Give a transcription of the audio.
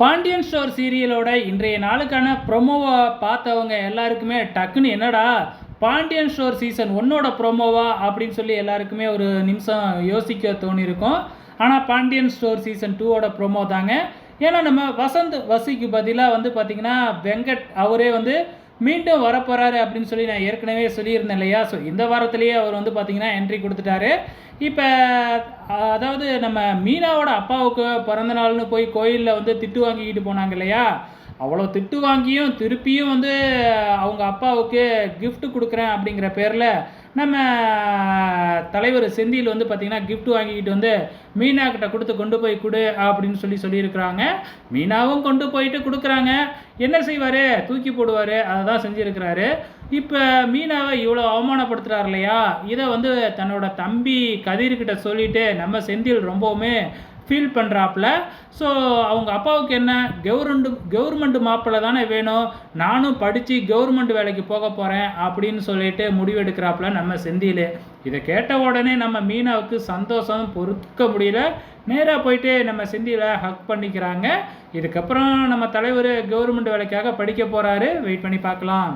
Pandian store சீரியலோட இன்றைய நாளுக்கான ப்ரொமோவை பார்த்தவங்க எல்லாருக்குமே டக்குன்னு என்னடா பாண்டியன் ஸ்டோர் சீசன் ஒன்னோட ப்ரொமோவா அப்படின்னு சொல்லி எல்லாருக்குமே ஒரு நிமிஷம் யோசிக்க தோணியிருக்கும். ஆனால் பாண்டியன் ஸ்டோர் சீசன் டூவோட ப்ரொமோ தாங்க. ஏன்னா நம்ம வசந்த் வசிக்கு பதிலாக வந்து பார்த்திங்கன்னா வெங்கட் அவரே வந்து மீண்டும் வரப்போகிறாரு அப்படின்னு சொல்லி நான் ஏற்கனவே சொல்லியிருந்தேன் இல்லையா? ஸோ இந்த வாரத்திலேயே அவர் வந்து பார்த்திங்கன்னா என்ட்ரி கொடுத்துட்டாரு. இப்போ அதாவது நம்ம மீனாவோட அப்பாவுக்கு பிறந்த நாள்னு போய் கோயிலில் வந்து திட்டு வாங்கிக்கிட்டு போனாங்க இல்லையா? அவ்வளோ திட்டு வாங்கியும் திருப்பியும் வந்து அவங்க அப்பாவுக்கு கிஃப்ட் கொடுக்குறேன் அப்படிங்கிற பேரில் நம்ம தலைவர் செந்தியில் வந்து பார்த்திங்கன்னா கிஃப்ட் வாங்கிக்கிட்டு வந்து மீனா கிட்ட கொடுத்து கொண்டு போய் கொடு அப்படின்னு சொல்லி சொல்லியிருக்கிறாங்க. மீனாவும் கொண்டு போயிட்டு கொடுக்குறாங்க. என்ன செய்வார்? தூக்கி போடுவார். அதை தான் செஞ்சுருக்கிறாரு. இப்போ மீனாவை இவ்வளோ அவமானப்படுத்துகிறார் இல்லையா? இதை வந்து தன்னோட தம்பி கதிர்கிட்ட சொல்லிட்டு நம்ம செந்தில் ரொம்பவுமே ஃபீல் பண்ணுறாப்புல ஸோ அவங்க அப்பாவுக்கு என்ன? கவர்மெண்ட் கவர்மெண்ட் மாப்பிள்ளை தானே வேணும். நானும் படித்து கவர்மெண்ட் வேலைக்கு போக போகிறேன் அப்படின்னு சொல்லிட்டு முடிவெடுக்கிறாப்புல நம்ம செந்தியில் இதை கேட்ட உடனே நம்ம மீனாவுக்கு சந்தோஷம் பொறுக்க முடியல. நேராக போயிட்டு நம்ம செந்தியில் ஹக் பண்ணிக்கிறாங்க. இதுக்கப்புறம் நம்ம தலைவர் கவர்மெண்ட் வேலைக்காக படிக்க போகிறாரு வெயிட் பண்ணி பார்க்கலாம்.